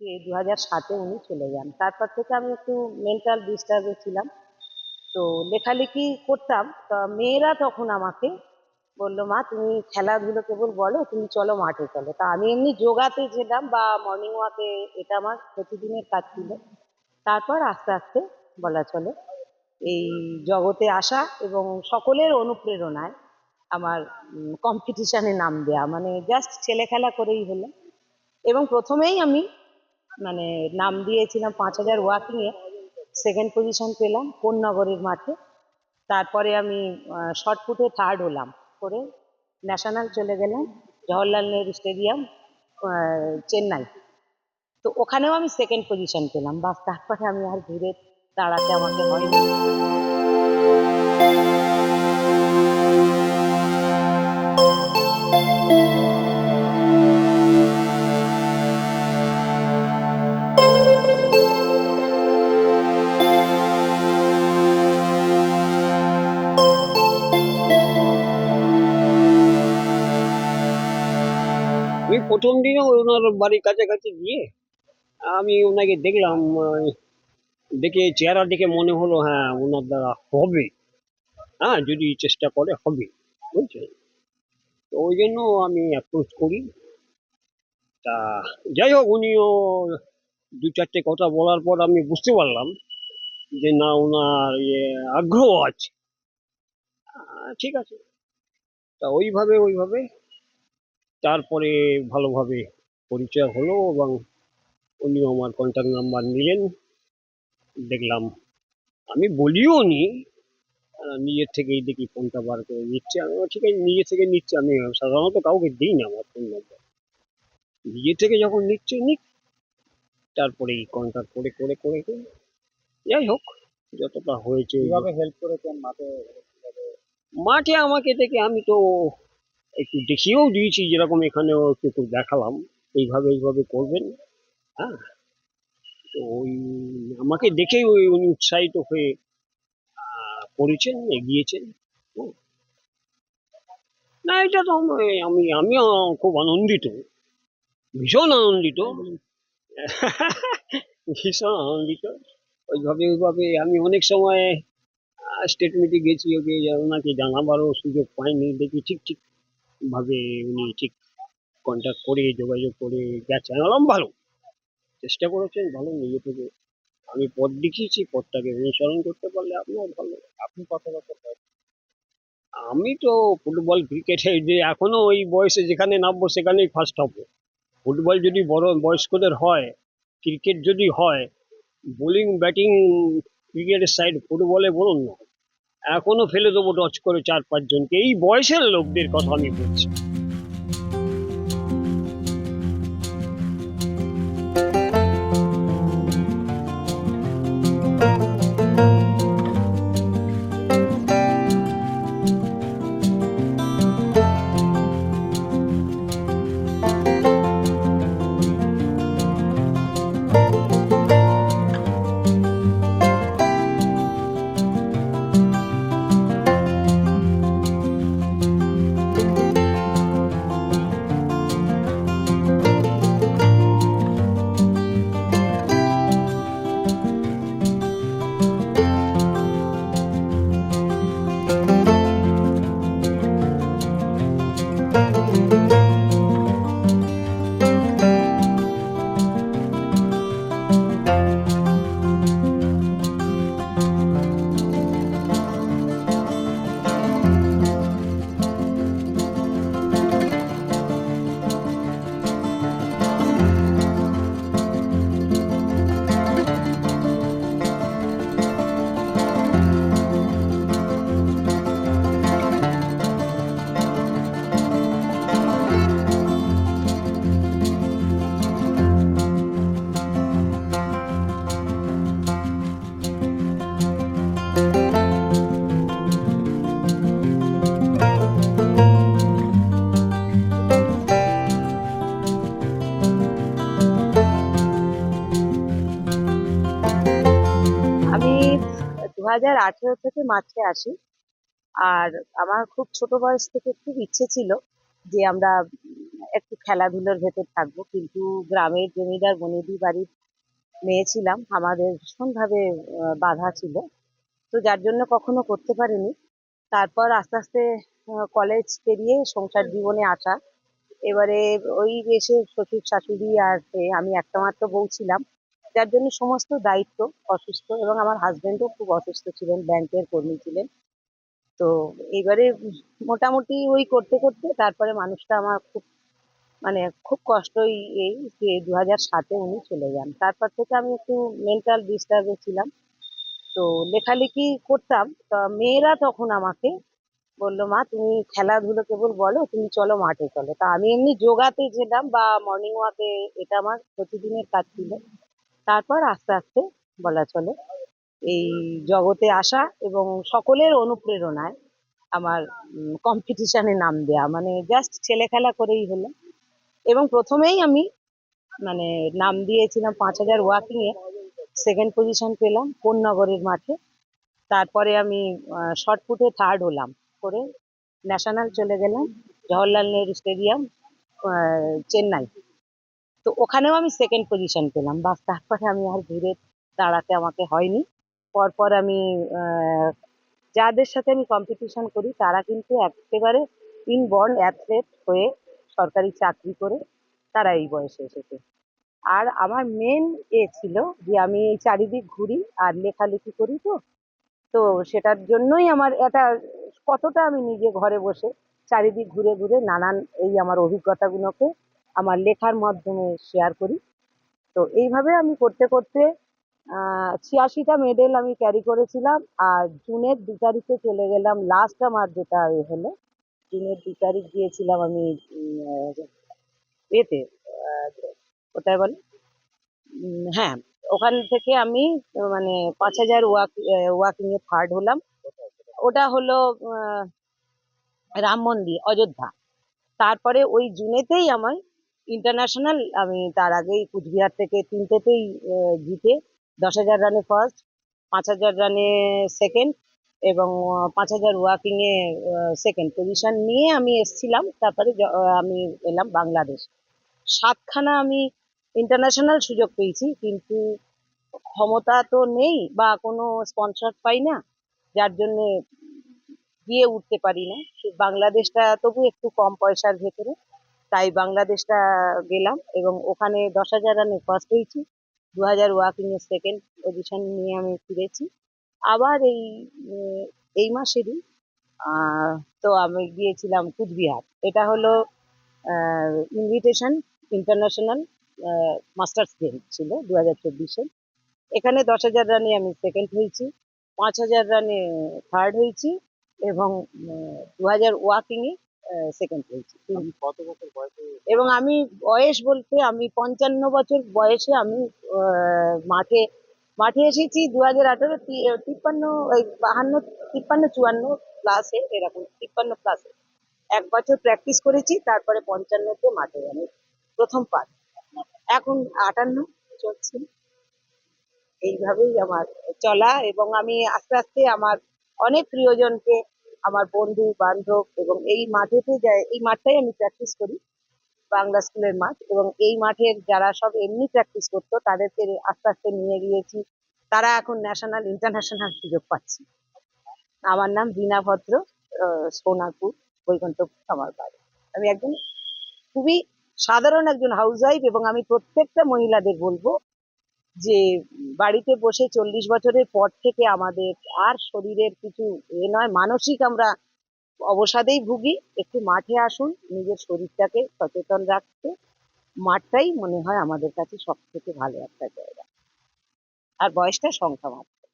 দু হাজার সাতে উনি চলে যান। তারপর থেকে আমি একটু মেন্টাল ডিস্টার্বে ছিলাম। তো লেখালেখি করতাম, তা মেয়েরা তখন আমাকে বলল, মা, তুমি খেলাধুলো কেবল বলো, তুমি চলো মাঠে চলো। তা আমি এমনি যোগাতে যেতাম বা মর্নিং ওয়াকে এটা আমার প্রতিদিনের কাজ ছিল। তারপর আস্তে আস্তে বলা চলে, এই জগতে আসা এবং সকলের অনুপ্রেরণায় আমার কম্পিটিশানে নাম দেয়া। মানে জাস্ট ছেলে খেলা করেই হলো। এবং প্রথমেই আমি মানে নাম দিয়েছিলাম পাঁচ হাজার ওয়াকিংয়ে সেকেন্ড পজিশন পেলাম কোন্নগরের মাঠে। তারপরে আমি শর্ট ফুটে থার্ড হলাম। করে ন্যাশনাল চলে গেলাম জওহরলাল নেহরু স্টেডিয়াম চেন্নাই। তো ওখানেও আমি সেকেন্ড পজিশন পেলাম। বাস, তারপরে আমি আর ঘুরে দাঁড়াতে আমাকে হয়নি। আমি প্রথম দিনে ওনার বাড়ির কাছাকাছি গিয়ে আমি ওনাকে দেখলাম দেখে চেহারা দেখে মনে হলো হ্যাঁ ওনার দ্বারা হবে। হ্যাঁ যদি চেষ্টা করে হবে বুঝছেন তো ওই জন্য আমি অ্যাপ্রোচ করি। তা যাই হোক, উনিও দু চারটে কথা বলার পর আমি বুঝতে পারলাম যে না, ওনার ইয়ে আগ্রহ আছে। ঠিক আছে। তা ওইভাবে ওইভাবে তারপরে ভালোভাবে পরিচয় হলো এবং উনিও আমার কন্ট্যাক্ট নাম্বার নিলেন। দেখলাম আমি বলিও নি নিজের থেকেই দেখি ফোনটা বার করে নিচ্ছে। আমি ঠিক আছে নিজে থেকে নিচ্ছে। আমি সাধারণত কাউকে দিই না আমার ফোন নাম্বার নিজে থেকে যখন নিচ্ছে নিক। তারপরে এই কন্ট্যাক্ট করে করে করে করে। যাই হোক যতটা হয়েছে হেল্প করেছেন মাঠে? মাঠে আমাকে দেখে আমি তো একটু দেখিয়েও দিয়েছি যেরকম এখানেও একটু দেখালাম। এইভাবে এইভাবে করবেন হ্যাঁ? তো ওই, আমাকে দেখেই ওই, উনি উৎসাহিত হয়ে করেছেন, এগিয়েছেন। না, এটা তো আমি- আমি খুব আনন্দিত। ভীষণ আনন্দিত। ভীষণ আনন্দিত। ওইভাবে ওইভাবে আমি অনেক সময় স্টেট মিটে গেছি, ওকে ওনাকে জানাবারও সুযোগ পাইনি। দেখি ঠিক ঠিক ভাবে উনি ঠিক কন্ট্যাক্ট করে যোগাযোগ করে গেছেন। আলাম ভালো। চেষ্টা করেছেন, ভালো, নিজে থেকে। আমি পথ দেখিয়েছি পথটাকে অনুসরণ করতে পারলে আপনিও ভালো। আপনি বয়স? আমি তো ফুটবল ক্রিকেটে যে এখনও ওই বয়সে যেখানে নামবো সেখানেই ফার্স্ট হব। ফুটবল যদি বড় বয়স্কদের হয় ক্রিকেট যদি হয় বোলিং ব্যাটিং ক্রিকেটের সাইড ফুটবলে বলুন না। এখনও ফেলে দেবো টচ করে চার পাঁচজনকে। এই বয়সের লোকদের কথা আমি বলছি। হাজার আঠেরো থেকে মাঠে আসি। আর আমার খুব ছোট বয়স থেকে খুব ইচ্ছে ছিল যে আমরা একটু খেলাধুলোর ভেতর থাকব। কিন্তু গ্রামের জমিদার বনেদি বাড়ির মেয়ে ছিলাম, আমাদের ভীষণভাবে বাধা ছিল। তো যার জন্য কখনো করতে পারিনি। তারপর আস্তে আস্তে কলেজ পেরিয়ে সংসার জীবনে আসা। এবারে ওই এসে শ্বশুর শাশুড়ি আর আমি একটা মাত্র বউ ছিলাম। যার জন্য সমস্ত দায়িত্ব অসুস্থ এবং আমার হাজবেন্ডও খুব অসুস্থ ছিলেন ব্যাংকের কর্মী ছিলেন। তো এবারে মোটামুটি ওই করতে করতে তারপরে মানুষটা আমার খুব মানে খুব কষ্টই এই যে দু হাজার সাতে উনি চলে যান। তারপর থেকে আমি একটু মেন্টাল ডিস্টার্বে ছিলাম। তো লেখালেখি করতাম, তা মেয়েরা তখন আমাকে বলল, মা, তুমি খেলাধুলো কেবল বলো, তুমি চলো মাঠে চলো। তা আমি এমনি যোগাতে যেতাম বা মর্নিং ওয়াকে এটা আমার প্রতিদিনের কাজ ছিল। তারপর আস্তে আস্তে বলা চলে এই জগতে আসা এবং সকলের অনুপ্রেরণায় আমার কম্পিটিশনে নাম দেয়া। মানে জাস্ট ছেলে খেলা করেই হলো। এবং প্রথমেই আমি মানে নাম দিয়েছিলাম পাঁচ হাজার ওয়াকিং এ। সেকেন্ড পজিশন পেলাম কোন্নগরের মাঠে। তারপরে আমি শর্ট ফুটে থার্ড হলাম। করে ন্যাশনাল চলে গেলাম। জওহরলাল নেহরু স্টেডিয়াম চেন্নাই। তো ওখানেও আমি সেকেন্ড পজিশন পেলাম। বাস তারপরে আমি আর ঘুরে দাঁড়াতে আমাকে হয়নি। পরপর আমি যাদের সাথে আমি কম্পিটিশন করি, তারা কিন্তু একেবারে ইনবর্ন অ্যাথলেট হয়ে সরকারি চাকরি করে, তারা এই বয়সে এসেছে। আর আমার মেন এ ছিল যে আমি এই চারিদিক ঘুরি আর লেখালেখি করি তো। তো সেটার জন্যই আমার এটা কতটা আমি নিজে ঘরে বসে চারিদিক ঘুরে ঘুরে নানান এই আমার অভিজ্ঞতাগুলোকে আমার লেখার মাধ্যমে শেয়ার করি। তো এইভাবে আমি করতে করতে ছিয়াশিটা মেডেল আমি ক্যারি করেছিলাম আর জুনের দু তারিখে চলে গেলাম লাস্ট আমার যেটা এ হলো, জুনের দু তারিখ গিয়েছিলাম আমি এতে কোথায় বলে? হ্যাঁ ওখান থেকে আমি মানে পাঁচ হাজার ওয়াক ওয়াকিং এ থার্ড হলাম। ওটা হলো রাম মন্দির, অযোধ্যা। তারপরে ওই জুনেতেই আমার ইন্টারন্যাশনাল আমি তার আগেই কুচবিহার থেকে তিনটেতেই জিতে। দশ হাজার রানে ফার্স্ট পাঁচ হাজার রানে সেকেন্ড এবং পাঁচ হাজার ওয়াকিং এ সেকেন্ড পজিশন নিয়ে আমি এসছিলাম। তারপরে আমি এলাম বাংলাদেশ। সাতখানা আমি ইন্টারন্যাশনাল সুযোগ পেয়েছি, কিন্তু ক্ষমতা তো নেই বা কোনো স্পন্সর পাই না, যার জন্য গিয়ে উঠতে পারি না। বাংলাদেশটা তবু একটু কম পয়সার ভেতরে। তাই বাংলাদেশটা গেলাম এবং ওখানে দশ হাজার রানে ফার্স্ট হয়েছি। দু হাজার ওয়াকিং এর সেকেন্ড পজিশন নিয়ে আমি ফিরেছি। আবার এই এই মাসেরই তো আমি গিয়েছিলাম কুচবিহার। এটা হলো ইনভিটেশন ইন্টারন্যাশনাল মাস্টার্স গেম ছিল দু হাজার চব্বিশে। এখানে দশ হাজার রানে আমি সেকেন্ড হয়েছি, পাঁচ হাজার রানে থার্ড হয়েছি এবং দু হাজার ওয়াকিং এ সেকেন্ড হয়েছি কত বছর বয়সে এবং আমি বয়স বলতে আমি পঞ্চান্ন বছর বয়সে আমি মাঠে মাঠে এসেছি দু হাজার আঠারো তিপ্পান্ন ওই বাহান্ন তিপ্পান্ন চুয়ান্ন প্লাসে এরকম তিপ্পান্ন প্লাসে এক বছর প্র্যাকটিস করেছি তারপরে পঞ্চান্নতে মাঠে আমি প্রথম পার এখন আটান্ন চলছে। এইভাবেই আমার চলা এবং আমি আস্তে আস্তে আমার অনেক প্রিয়জনকে আমার বন্ধু, বান্ধব এবং এই মাঠেতে যায়, এই মাঠটাই আমি প্র্যাকটিস করি, বাংলা স্কুলের মাঠ। এবং এই মাঠের যারা সব এমনি প্র্যাকটিস করতো, তাদেরকে আস্তে আস্তে নিয়ে গিয়েছি। তারা এখন ন্যাশনাল ইন্টারন্যাশনাল সুযোগ পাচ্ছে। আমার নাম বীণা ভদ্র সোনারপুর, বৈকুণ্ঠপুর আমার বাড়ি আমি একজন খুবই সাধারণ একজন হাউস ওয়াইফ এবং আমি প্রত্যেকটা মহিলাদের বলব যে বাড়িতে বসে চল্লিশ বছরের পর থেকে আমাদের আর শরীরের কিছু এ নয়, মানসিক আমরা অবসাদেই ভুগি। একটু মাঠে আসুন, নিজের শরীরটাকে সচেতন রাখতে। মাঠটাই মনে হয় আমাদের কাছে সব থেকে ভালো একটা জায়গা। আর বয়সটা সংখ্যা মাত্র।